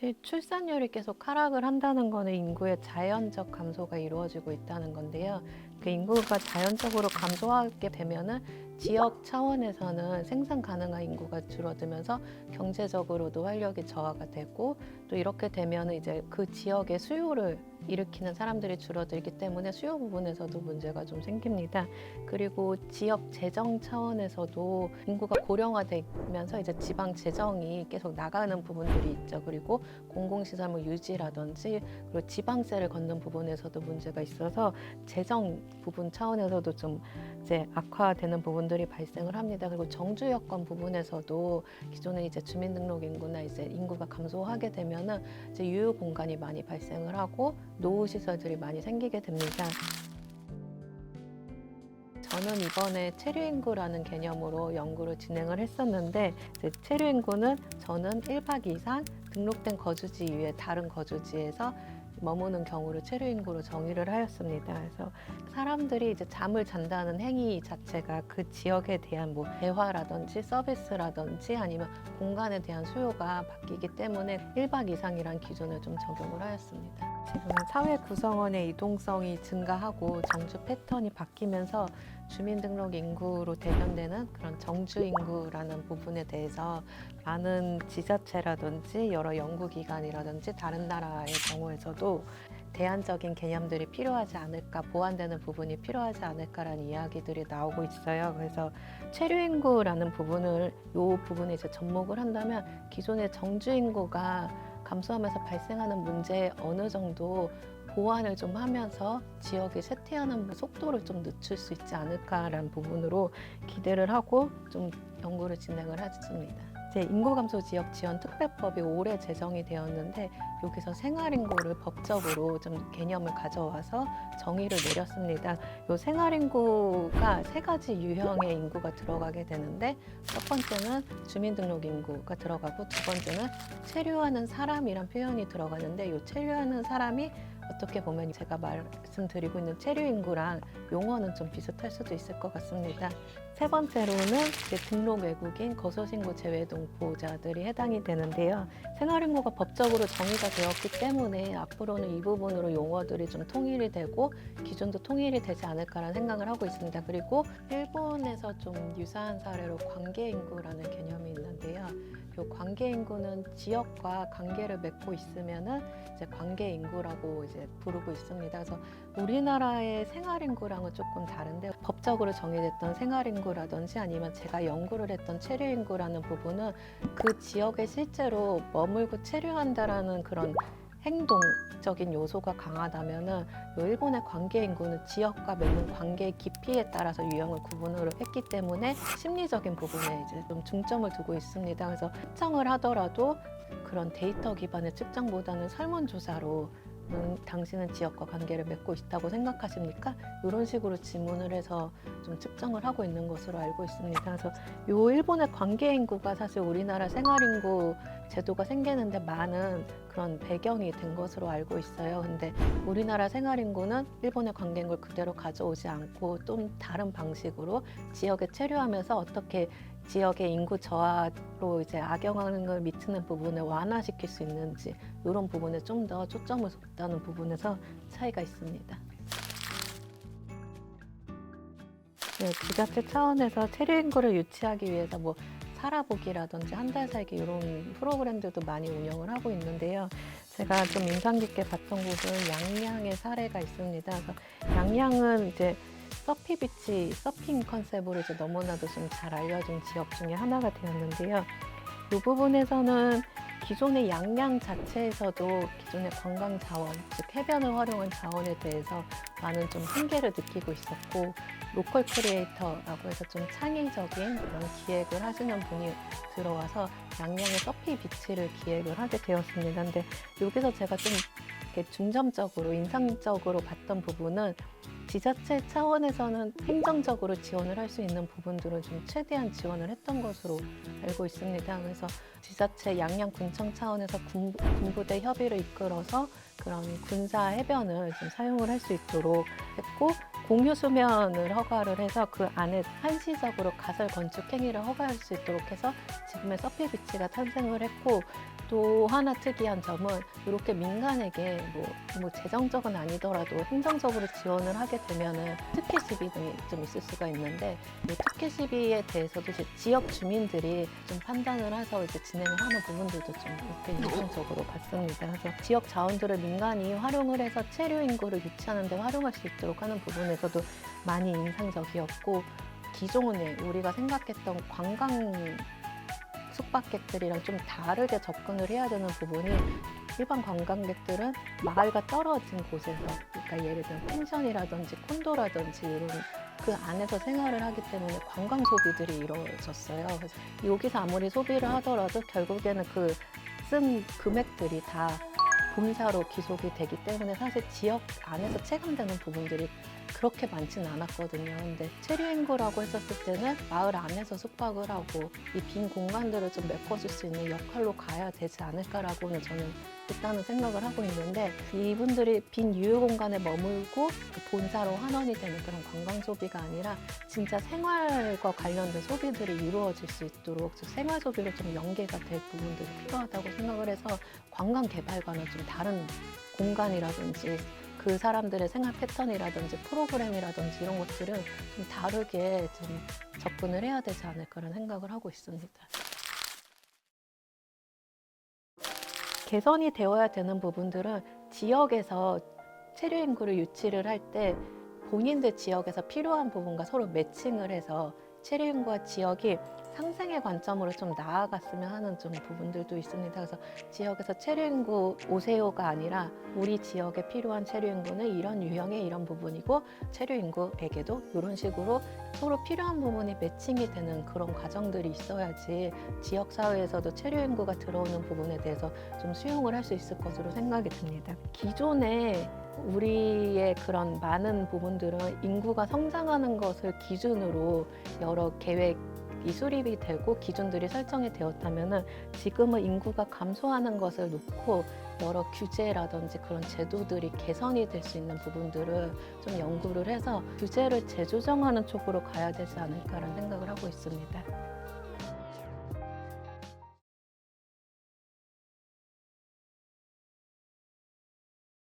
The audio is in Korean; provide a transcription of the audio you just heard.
사실 출산율이 계속 하락을 한다는 거는 인구의 자연적 감소가 이루어지고 있다는 건데요. 그 인구가 자연적으로 감소하게 되면은 지역 차원에서는 생산 가능한 인구가 줄어들면서 경제적으로도 활력이 저하가 되고 또 이렇게 되면은 이제 그 지역의 수요를 일으키는 사람들이 줄어들기 때문에 수요 부분에서도 문제가 좀 생깁니다. 그리고 지역 재정 차원에서도 인구가 고령화되면서 이제 지방 재정이 계속 나가는 부분들이 있죠. 그리고 공공시설물 유지라든지 그리고 지방세를 걷는 부분에서도 문제가 있어서 재정 부분 차원에서도 좀 이제 악화되는 부분 들이 발생을 합니다. 그리고 정주 여건 부분에서도 기존에 이제 주민등록 인구나 이제 인구가 감소하게 되면은 이제 유휴 공간이 많이 발생을 하고 노후 시설들이 많이 생기게 됩니다. 저는 이번에 체류 인구라는 개념으로 연구를 진행을 했었는데 이제 체류 인구는 저는 1박 이상 등록된 거주지 이외에 다른 거주지에서 머무는 경우를 체류 인구로 정의를 하였습니다. 그래서 사람들이 이제 잠을 잔다는 행위 자체가 그 지역에 대한 뭐 대화라든지 서비스라든지 아니면 공간에 대한 수요가 바뀌기 때문에 1박 이상이란 기준을 좀 적용을 하였습니다. 지금 사회 구성원의 이동성이 증가하고 정주 패턴이 바뀌면서 주민등록 인구로 대변되는 그런 정주 인구라는 부분에 대해서 많은 지자체라든지 여러 연구기관이라든지 다른 나라의 경우에서도 대안적인 개념들이 필요하지 않을까, 보완되는 부분이 필요하지 않을까라는 이야기들이 나오고 있어요. 그래서 체류 인구라는 부분을 요 부분에 이제 접목을 한다면 기존의 정주 인구가 감소하면서 발생하는 문제에 어느 정도 보완을 좀 하면서 지역이 쇠퇴하는 속도를 좀 늦출 수 있지 않을까라는 부분으로 기대를 하고 좀 연구를 진행을 했습니다. 이제 인구 감소 지역 지원 특별법이 올해 제정이 되었는데 여기서 생활 인구를 법적으로 좀 개념을 가져와서 정의를 내렸습니다. 요 생활 인구가 세 가지 유형의 인구가 들어가게 되는데 첫 번째는 주민등록 인구가 들어가고 두 번째는 체류하는 사람이란 표현이 들어가는데 요 체류하는 사람이 어떻게 보면 제가 말씀드리고 있는 체류 인구랑 용어는 좀 비슷할 수도 있을 것 같습니다. 세 번째로는 등록 외국인 거소신고 제외 동포자들이 해당이 되는데요. 생활인구가 법적으로 정의가 되었기 때문에 앞으로는 이 부분으로 용어들이 좀 통일이 되고 기준도 통일이 되지 않을까라는 생각을 하고 있습니다. 그리고 일본에서 좀 유사한 사례로 관계인구라는 개념이 있는 데요. 이 관계 인구는 지역과 관계를 맺고 있으면은 이제 관계 인구라고 이제 부르고 있습니다. 그래서 우리나라의 생활 인구랑은 조금 다른데 법적으로 정의됐던 생활 인구라든지 아니면 제가 연구를 했던 체류 인구라는 부분은 그 지역에 실제로 머물고 체류한다라는 그런 행동적인 요소가 강하다면은 요 일본의 관계 인구는 지역과 맺는 관계의 깊이에 따라서 유형을 구분을 했기 때문에 심리적인 부분에 이제 좀 중점을 두고 있습니다. 그래서 측정을 하더라도 그런 데이터 기반의 측정보다는 설문조사로 음, 당신은 지역과 관계를 맺고 있다고 생각하십니까? 이런 식으로 질문을 해서 좀 측정을 하고 있는 것으로 알고 있습니다. 그래서 요 일본의 관계 인구가 사실 우리나라 생활 인구 제도가 생기는데 많은 그런 배경이 된 것으로 알고 있어요. 근데 우리나라 생활 인구는 일본의 인구를 그대로 가져오지 않고 좀 다른 방식으로 지역에 체류하면서 어떻게 지역의 인구 저하로 이제 악영향을 미치는 부분을 완화시킬 수 있는지 이런 부분에 좀 더 초점을 뒀다는 부분에서 차이가 있습니다. 네, 지자체 차원에서 체류 인구를 유치하기 위해서 뭐 살아보기라든지 한 달 살기 이런 프로그램들도 많이 운영을 하고 있는데요. 제가 좀 인상 깊게 봤던 곳은 양양의 사례가 있습니다. 그래서 양양은 이제 서피 비치, 서핑 컨셉으로 이제 너무나도 좀 잘 알려진 지역 중에 하나가 되었는데요. 이 부분에서는 기존의 양양 자체에서도 기존의 관광 자원, 즉 해변을 활용한 자원에 대해서 많은 좀 한계를 느끼고 있었고 로컬 크리에이터라고 해서 좀 창의적인 그런 기획을 하시는 분이 들어와서 양양의 서피 비치를 기획을 하게 되었습니다. 근데 여기서 제가 좀 이렇게 중점적으로 인상적으로 봤던 부분은 지자체 차원에서는 행정적으로 지원을 할 수 있는 부분들은 좀 최대한 지원을 했던 것으로 알고 있습니다. 그래서 지자체 양양 군청 차원에서 군, 군부대 협의를 이끌어서 그런 군사 해변을 좀 사용을 할 수 있도록 했고 공유 수면을 허가를 해서 그 안에 한시적으로 가설 건축 행위를 허가할 수 있도록 해서 지금의 서피 비치가 탄생을 했고 또 하나 특이한 점은 이렇게 민간에게 뭐, 뭐 재정적은 아니더라도 행정적으로 지원을 하게 되면은 특혜 시비 등이 좀 있을 수가 있는데 이 특혜 시비에 대해서도 지역 주민들이 좀 판단을 해서 이제 진행을 하는 부분들도 좀 이렇게 인상적으로 봤습니다. 그래서 지역 자원들을 민간이 활용을 해서 체류 인구를 유치하는 데 활용할 수 있도록 하는 부분에 서도 많이 인상적이었고 기존에 우리가 생각했던 관광 숙박객들이랑 좀 다르게 접근을 해야 되는 부분이 일반 관광객들은 마을과 떨어진 곳에서 그러니까 예를 들면 펜션이라든지 콘도라든지 이런 그 안에서 생활을 하기 때문에 관광 소비들이 이루어졌어요. 그래서 여기서 아무리 소비를 하더라도 결국에는 그 쓴 금액들이 다 본사로 기속이 되기 때문에 사실 지역 안에서 체감되는 부분들이 그렇게 많지는 않았거든요. 근데 체류인구라고 했었을 때는 마을 안에서 숙박을 하고 이 빈 공간들을 좀 메꿔줄 수 있는 역할로 가야 되지 않을까라고는 저는 일단은 생각을 하고 있는데 이분들이 빈 유휴 공간에 머물고 그 본사로 환원이 되는 그런 관광 소비가 아니라 진짜 생활과 관련된 소비들이 이루어질 수 있도록 좀 생활 소비로 좀 연계가 될 부분들이 필요하다고 생각을 해서 관광 개발과는 좀 다른 공간이라든지 그 사람들의 생활 패턴이라든지 프로그램이라든지 이런 것들을 좀 다르게 좀 접근을 해야 되지 않을까라는 생각을 하고 있습니다. 개선이 되어야 되는 부분들은 지역에서 체류 인구를 유치를 할 때 본인들 지역에서 필요한 부분과 서로 매칭을 해서 체류 인구와 지역이 상생의 관점으로 좀 나아갔으면 하는 좀 부분들도 있습니다. 그래서 지역에서 체류 인구 오세요가 아니라 우리 지역에 필요한 체류 인구는 이런 유형의 이런 부분이고 체류 인구에게도 이런 식으로 서로 필요한 부분이 매칭이 되는 그런 과정들이 있어야지 지역 사회에서도 체류 인구가 들어오는 부분에 대해서 좀 수용을 할 수 있을 것으로 생각이 듭니다. 기존에 우리의 그런 많은 부분들은 인구가 성장하는 것을 기준으로 여러 계획 이 수립이 되고 기준들이 설정이 되었다면은 지금은 인구가 감소하는 것을 놓고 여러 규제라든지 그런 제도들이 개선이 될 수 있는 부분들을 좀 연구를 해서 규제를 재조정하는 쪽으로 가야 되지 않을까라는 생각을 하고 있습니다.